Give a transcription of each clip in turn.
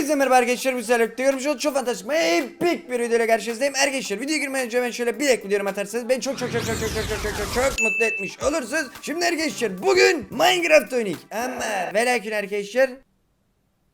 Hepinize merhaba arkadaşlar. Bu sefer görmüş olduğunuz çok fantastik, epik bir videoyla karşınızdayım. Arkadaşlar videoya girmeden önce hemen şöyle bir like videomu atarsanız beni çok çok çok çok çok çok çok çok çok çok mutlu etmiş olursunuz. Şimdi arkadaşlar bugün Minecraft oynayacağız. Ama ve lakin arkadaşlar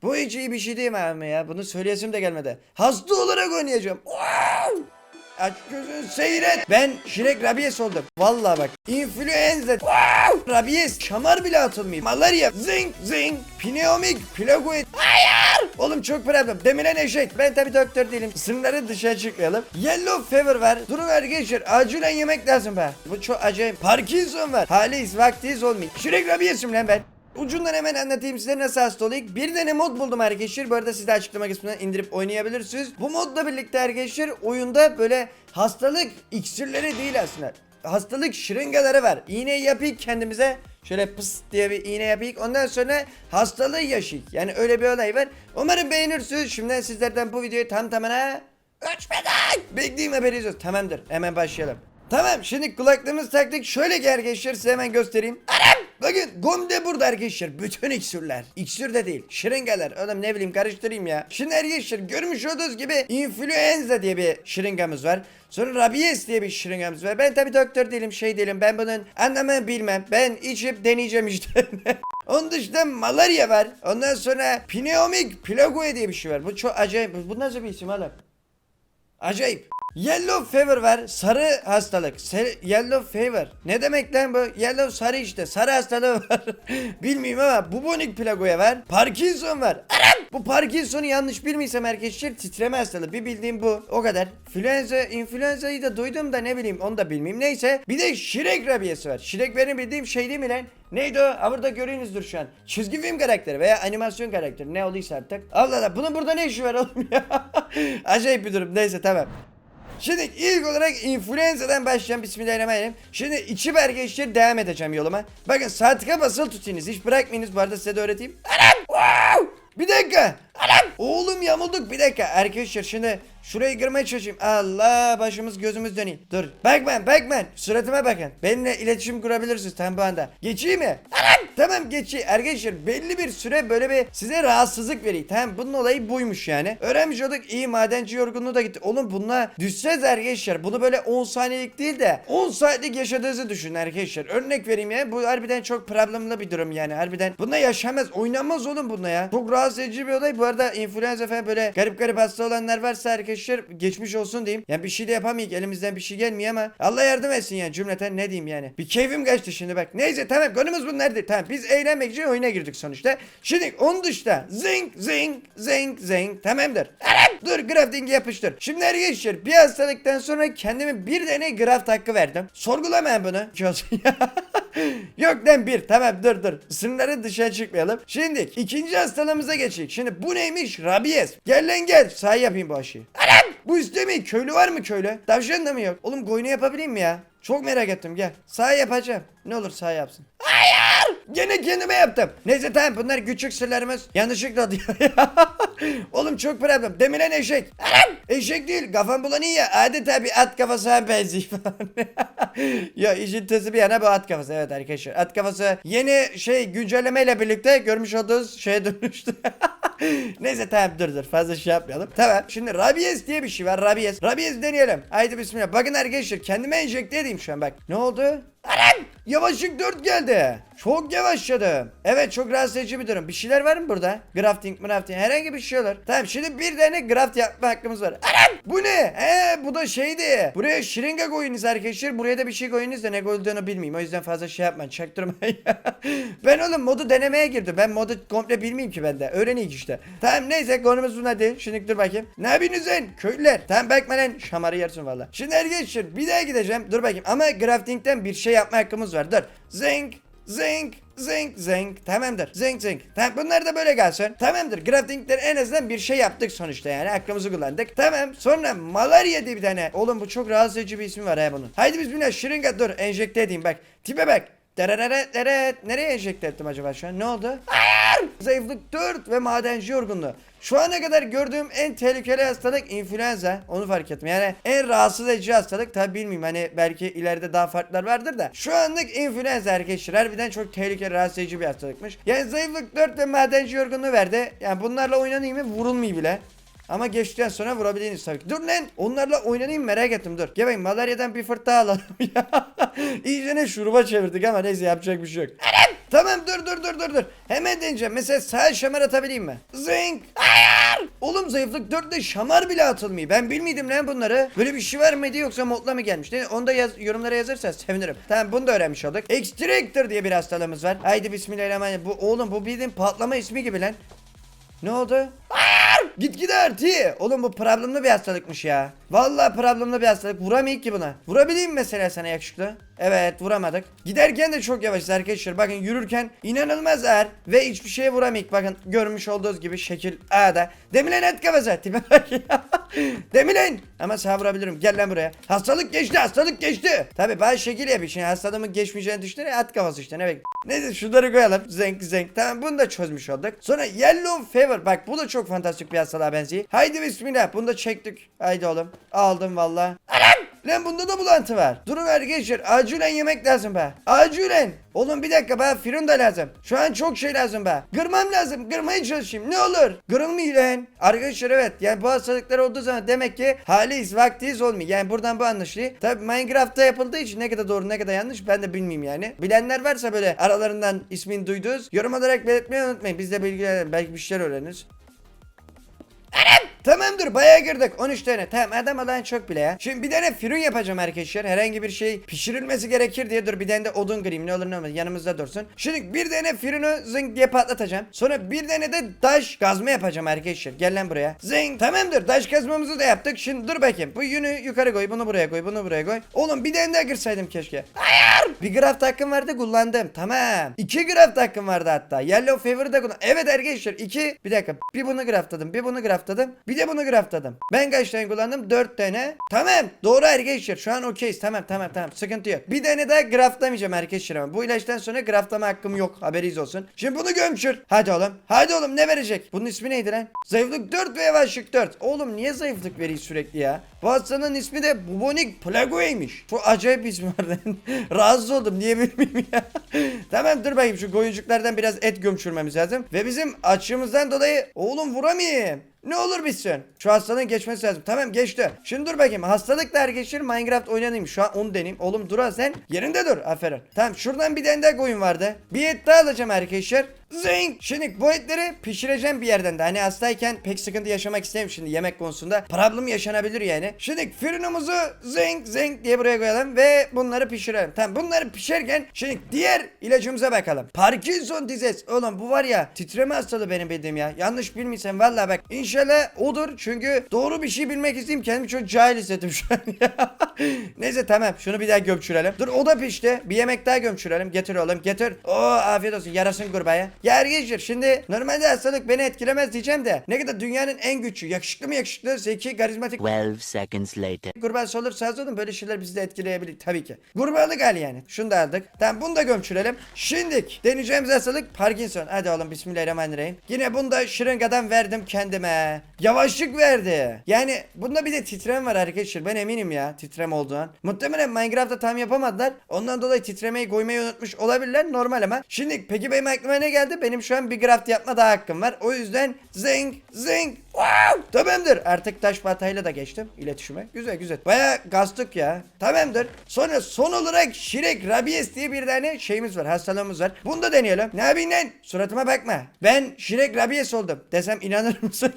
bu hiç iyi bir şey değil mi abi ya? Bunu söyleyesim de gelmedi. Hasta olarak oynayacağım. Wow! Aç gözünü seyret. Ben Şirek Rabies oldum. Vallahi bak. Influenza. Wow! Rabies. Şamar bile atılmıyor. Malaria. Zing zing. Pneumik. Plagoid. Hayır. Oğlum çok problem. Demiren eşek. Ben tabi doktor değilim. Sınırları dışarı çıkmayalım. Yellow fever var. Durun arkadaşlar. Acilen yemek lazım be. Bu çok acayip. Parkinson var. Haliyiz vaktiyiz olmuyor. Şirek Rabies'im lan ben. Ucundan hemen anlatayım size nasıl hasta olayım. Bir tane mod buldum arkadaşlar. Bu arada siz de açıklama kısmından indirip oynayabilirsiniz. Bu modla birlikte arkadaşlar oyunda böyle hastalık iksirleri değil aslında. Hastalık şırıngaları var. İğne yapayım kendimize. Şöyle pıs diye bir iğne yapayım. Ondan sonra hastalığı yaşayık. Yani öyle bir olay var. Umarım beğenirsiniz. Şimdiden sizlerden bu videoyu tam tamına ölçmeden bekleyeyim haberiniz olsun. Tamamdır. Hemen başlayalım. Tamam şimdi kulaklığımızı taktık. Şöyle ki arkadaşlar size hemen göstereyim. Anam! Bakın Gomde burada arkadaşlar. Bütün iksirler. İksir de değil. Şırıngalar. Oğlum ne bileyim karıştırayım ya. Şimdi arkadaşlar görmüş olduğunuz gibi influenza diye bir şırıngamız var. Sonra rabies diye bir şırıngamız var. Ben tabi doktor değilim şey değilim. Ben bunun anlamını bilmem. Ben içip deneyeceğim işte. Onun dışında malaria var. Ondan sonra pneumik plagoe diye bir şey var. Bu çok acayip. Bu nasıl bir isim oğlum? Acayip. Yellow fever var. Sarı hastalık. Se- yellow fever. Ne demek lan bu? Yellow sarı işte. Sarı hastalığı var. Bilmiyorum ama bubonik plagoya var. Parkinson var. Anam! Bu Parkinson'u yanlış bilmiyorsam arkadaşlar titreme hastalığı. Bir bildiğim bu. O kadar. Influenza, influenza'yı da duydum da ne bileyim onu da bilmeyeyim. Neyse. Bir de Şirek rabiyesi var. Şirek benim bildiğim şey değil mi lan? Neydi o? Ha burada görüyorsunuzdur şu an. Çizgi film karakteri veya animasyon karakteri ne olduysa artık. Allah Allah bunun burada ne işi var oğlum ya? Acayip bir durum. Neyse tamam. Şimdi ilk olarak influenza'dan başlayacağım. Bismillahirrahmanirrahim. Şimdi içi arkadaşlar devam edeceğim yoluma. Bakın sağ tıka basılı tutuyunuz. Hiç bırakmayınız. Bu arada size de öğreteyim. Anam! Wow! Bir dakika. Anam! Oğlum yamulduk. Bir dakika. Arkadaşlar şimdi şurayı girmeye çalışayım. Allah başımız gözümüz döneyim. Dur. Bakman bakman. Suratıma bakın. Benimle iletişim kurabilirsiniz tam bu anda. Geçeyim mi? Anam! Tamam geçeyim. Arkadaşlar belli bir süre böyle bir size rahatsızlık vereyim. Tamam bunun olayı buymuş yani. Öğrenmiş olduk. iyi madenci yorgunluğu da gitti. Oğlum bununla düşseniz arkadaşlar. Bunu böyle 10 saniyelik değil de 10 saatlik yaşadığınızı düşünün arkadaşlar. Örnek vereyim ya. Bu harbiden çok problemli bir durum yani. Harbiden. Bununla yaşamaz. Oynanmaz oğlum bununla ya. Çok rahatsız edici bir olay. Bu arada influenza falan böyle garip garip hasta olanlar varsa arkadaşlar geçmiş olsun diyeyim. Yani bir şey de yapamayız. Elimizden bir şey gelmiyor ama Allah yardım etsin yani cümleten ne diyeyim yani. Bir keyfim kaçtı şimdi bak. Neyse tamam konumuz bunlardır. Tamam biz eğlenmek için oyuna girdik sonuçta. Şimdi onun dışında zing zing zing zing tamamdır. Anam! Dur grafting yapıştır. Şimdi arkadaşlar bir hastalıktan sonra kendime bir tane graft hakkı verdim. Sorgulamayın bunu. Yok lan bir tamam dur dur. Sınırları dışarı çıkmayalım. Şimdi ikinci hastalığımıza geçelim. Şimdi bu neymiş? Rabies. Gel lan gel. Sahi yapayım bu aşıyı. Anam! Bu mi? Köylü var mı köylü? Tavşan da mı yok? Oğlum koyunu yapabileyim mi ya? Çok merak ettim gel. Sağ yapacağım. Ne olur sağ yapsın. Hayır! Gene kendime yaptım. Neyse tamam bunlar küçük sırlarımız. Yanlışlıkla diyor. Oğlum çok problem. Demiren eşek. Anam! Eşek değil. Kafam bulanıyor ya. Adeta bir at kafasına benziyor falan. ya işin tezi bir yana bu at kafası. Evet arkadaşlar. At kafası yeni şey güncellemeyle birlikte görmüş olduğunuz şeye dönüştü. Neyse tamam dur dur fazla şey yapmayalım. Tamam şimdi rabies diye bir şey var rabies. Rabies deneyelim. Haydi bismillah. Bakın arkadaşlar kendime enjekte edeyim şu an bak. Ne oldu? Anam! Yavaşlık 4 geldi. Çok yavaşladım. Evet çok rahatsız edici bir durum. Bir şeyler var mı burada? Grafting, grafting herhangi bir şey olur. Tamam şimdi bir tane graft yapma hakkımız var. Anam! Bu ne? He bu da şeydi. Buraya şırınga koyunuz arkadaşlar. Buraya da bir şey koyunuz da ne koyulduğunu bilmeyeyim. O yüzden fazla şey yapmayın. Çaktırmayın. ben oğlum modu denemeye girdim. Ben modu komple bilmeyeyim ki bende. Öğreneyim işte. Tamam neyse konumuz bunlar değil. Şimdi dur bakayım. Ne yapıyorsunuz? Köylüler. Tamam bakma lan. Şamarı yersin valla. Şimdi arkadaşlar bir daha gideceğim. Dur bakayım. Ama graftingten bir şey yapma hakkımız var. Dur. Zing. Zing. Zing zing. Tamamdır. Zing zing. Tamam bunlar da böyle gelsin. Tamamdır. Graftingler en azından bir şey yaptık sonuçta yani. Aklımızı kullandık. Tamam. Sonra malaria diye bir tane. Oğlum bu çok rahatsız edici bir ismi var ha bunun. Haydi bismillah şırınga dur enjekte edeyim. Bak tipe bak Derereret deret. Nereye enjekte ettim acaba şu an? Ne oldu? Hayır! Zayıflık 4 ve madenci yorgunluğu. Şu ana kadar gördüğüm en tehlikeli hastalık influenza. Onu fark ettim. Yani en rahatsız edici hastalık tabi bilmiyorum. Hani belki ileride daha farklar vardır da. Şu anlık influenza arkadaşlar. Harbiden çok tehlikeli rahatsız edici bir hastalıkmış. Yani zayıflık 4 ve madenci yorgunluğu verdi. Yani bunlarla oynanayım mı vurulmayayım bile. Ama geçtikten sonra vurabilirsiniz tabii ki. Dur lan onlarla oynanayım merak ettim dur. Bakayım malaryadan bir fırt daha alalım ya. İyice ne şuruba çevirdik ama neyse yapacak bir şey yok. Anam! Tamam dur dur dur dur dur. Hemen deneyeceğim. Mesela sağ şamar atabileyim mi? Zing! Hayır! Oğlum zayıflık 4'te şamar bile atılmıyor. Ben bilmiyordum lan bunları. Böyle bir şey var mıydı yoksa modla mı gelmiş? Ne? Onu da yaz, yorumlara yazarsanız sevinirim. Tamam bunu da öğrenmiş olduk. Extractor diye bir hastalığımız var. Haydi bismillahirrahmanirrahim. Bu oğlum bu bildiğin patlama ismi gibi lan. Ne oldu? Hayır! Gitgide artıyor. Oğlum bu problemli bir hastalıkmış ya. Vallahi problemli bir hastalık. Vuramayız ki buna. Vurabileyim mesela sana yakışıklı? Evet vuramadık. Giderken de çok yavaşız arkadaşlar. Bakın yürürken inanılmaz ağır ve hiçbir şeye vuramayız. Bakın görmüş olduğunuz gibi şekil A'da. Demilen et kafası. Tipe bak ya. Demilen. Ama sağ vurabilirim. Gel lan buraya. Hastalık geçti hastalık geçti. Tabi bazı şekil yapıyor. Şimdi hastalığımın geçmeyeceğini düşünür at kafası işte ne bek. Neyse şunları koyalım. Zenk zenk. Tamam bunu da çözmüş olduk. Sonra yellow fever. Bak bu da çok fantastik bir hastalığa benziyor. Haydi bismillah. Bunu da çektik. Haydi oğlum. Aldım valla. Anam! Lan bunda da bulantı var. Durun arkadaşlar. Acilen yemek lazım be. Acilen. Oğlum bir dakika be. Firun da lazım. Şu an çok şey lazım be. Kırmam lazım. Kırmaya çalışayım. Ne olur. Kırılmıyor lan. Arkadaşlar evet. Yani bu hastalıklar olduğu zaman demek ki haliyiz vaktiyiz olmuyor. Yani buradan bu anlaşılıyor. Tabi Minecraft'ta yapıldığı için ne kadar doğru ne kadar yanlış ben de bilmiyorum yani. Bilenler varsa böyle aralarından ismini duyduğunuz yorum olarak belirtmeyi unutmayın. Biz de bilgilenelim. Belki bir şeyler öğreniriz. Tamamdır bayağı girdik. 13 tane. Tamam adam alan çok bile ya. Şimdi bir tane fırın yapacağım arkadaşlar. Herhangi bir şey pişirilmesi gerekir diye. Dur bir tane de odun kırayım. Ne olur ne olmaz yanımızda dursun. Şimdi bir tane fırını zınk diye patlatacağım. Sonra bir tane de taş kazma yapacağım arkadaşlar. Gel lan buraya. Zınk. Tamamdır taş kazmamızı da yaptık. Şimdi dur bakayım. Bu yünü yukarı koy bunu buraya koy bunu buraya koy. Oğlum bir tane daha kırsaydım keşke. Hayır! Bir graft hakkım vardı kullandım. Tamam. İki graft hakkım vardı hatta. Yellow favor'ı da kullan Evet arkadaşlar iki bir dakika bir bunu graftladım bir bunu graftladım bir de bunu graftladım. Ben kaç tane kullandım? 4 tane. Tamam. Doğru arkadaşlar. Şu an okeyiz. Tamam tamam tamam. Sıkıntı yok. Bir tane daha graftlamayacağım arkadaşlar ama. Bu ilaçtan sonra graftlama hakkım yok. Haberiniz olsun. Şimdi bunu gömçür. Hadi oğlum. Hadi oğlum ne verecek? Bunun ismi neydi lan? Zayıflık 4 ve yavaşlık 4. Oğlum niye zayıflık veriyor sürekli ya? Bu hastanın ismi de bubonik plague'ymiş. Bu acayip ismi var. Rahatsız oldum. Niye bilmiyorum ya. tamam dur bakayım şu koyuncuklardan biraz et gömçürmemiz lazım. Ve bizim açığımızdan dolayı oğlum vuramayayım. Ne olur bitsin. Şu hastalığın geçmesi lazım. Tamam geçti. Şimdi dur bakayım. Hastalıkla arkadaşlar Minecraft oynanayım. Şu an onu deneyeyim. Oğlum dur sen. Yerinde dur. Aferin. Tamam şuradan bir tane daha koyun vardı. Bir et daha alacağım arkadaşlar. Zing. Şimdi bu etleri pişireceğim bir yerden de. Hani hastayken pek sıkıntı yaşamak istemiyorum şimdi yemek konusunda. Problem yaşanabilir yani. Şimdi fırınımızı zing zing diye buraya koyalım ve bunları pişirelim. Tamam bunları pişerken şimdi diğer ilacımıza bakalım. Parkinson dizesi. Oğlum bu var ya titreme hastalığı benim bildiğim ya. Yanlış bilmiyorsam valla bak. İnşallah odur çünkü doğru bir şey bilmek isteyeyim. Kendimi çok cahil hissettim şu an ya. Neyse tamam şunu bir daha gömçürelim. Dur o da pişti. Bir yemek daha gömçürelim. Getir oğlum getir. Oo afiyet olsun yarasın kurbağaya. Ya arkadaşlar şimdi normalde hastalık beni etkilemez diyeceğim de ne kadar dünyanın en güçlü yakışıklı mı yakışıklı zeki karizmatik 12 seconds later. Kurbağası olursa olun böyle şeyler bizi de etkileyebilir tabii ki. Kurbağalık hali yani. Şunu da aldık. Tamam bunu da gömçürelim. Şimdik deneyeceğimiz hastalık Parkinson. Hadi oğlum bismillahirrahmanirrahim. Yine bunu da şırıngadan verdim kendime. Yavaşlık verdi. Yani bunda bir de titrem var arkadaşlar. Ben eminim ya titrem olduğundan. Muhtemelen Minecraft'ta tam yapamadılar. Ondan dolayı titremeyi koymayı unutmuş olabilirler. Normal ama. Şimdi peki benim aklıma ne geldi? Benim şu an bir graft yapma daha hakkım var. O yüzden zing zing wow tamamdır. Artık taş batayla da geçtim iletişime. Güzel güzel. Baya gastık ya. Tamamdır. Sonra son olarak Şirek Rabies diye bir tane şeyimiz var. Hastalığımız var. Bunu da deneyelim. Ne yapayım? Suratıma bakma. Ben Şirek Rabies oldum. Desem inanır mısın?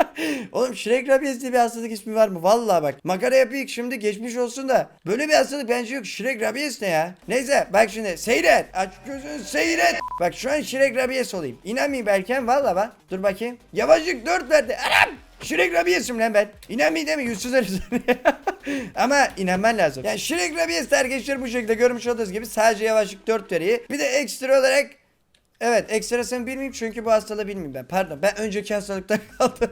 Oğlum Şirek Rabies diye bir hastalık ismi var mı? Vallahi bak. Makara yapayım şimdi geçmiş olsun da. Böyle bir hastalık bence yok. Şirek Rabies ne ya? Neyse bak şimdi seyret. Aç gözünü seyret. Bak şu an Şirek Rabies olayım. İnanmayayım belki. Vallahi bak. Dur bakayım. Yavaşlık 4 verdi. Anam! Şirek Rabies'im lan ben. İnanmayın değil mi? Yüzsüz herif. Ama inanman lazım. Yani Şirek Rabies arkadaşlar bu şekilde görmüş olduğunuz gibi sadece yavaşlık 4 veriyor. Bir de ekstra olarak Evet ekstrasını bilmeyeyim çünkü bu hastalığı bilmiyorum ben. Pardon ben önceki hastalıkta kaldım.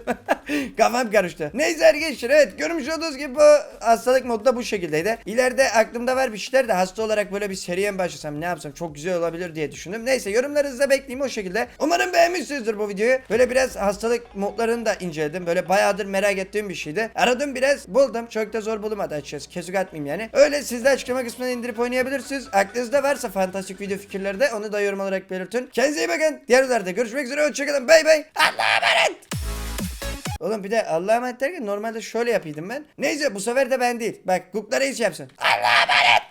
Kafam karıştı. Neyse arkadaşlar evet görmüş olduğunuz gibi bu hastalık modu da bu şekildeydi. İleride aklımda var bir şeyler de hasta olarak böyle bir seriye mi başlasam ne yapsam çok güzel olabilir diye düşündüm. Neyse yorumlarınızı bekleyeyim o şekilde. Umarım beğenmişsinizdir bu videoyu. Böyle biraz hastalık modlarını da inceledim. Böyle bayağıdır merak ettiğim bir şeydi. Aradım biraz buldum. Çok da zor bulamadı açıkçası. Kesik atmayayım yani. Öyle siz de açıklama kısmına indirip oynayabilirsiniz. Aklınızda varsa fantastik video fikirleri de onu da yorum olarak belirtin. Kendinize iyi bakın. Diğer videolarda görüşmek üzere. Hoşçakalın. Bay bay. Allah'a emanet. Oğlum bir de Allah'a emanet derken normalde şöyle yapıyordum ben. Neyse bu sefer de ben değil. Bak Guklara hiç yapsın. Allah'a emanet.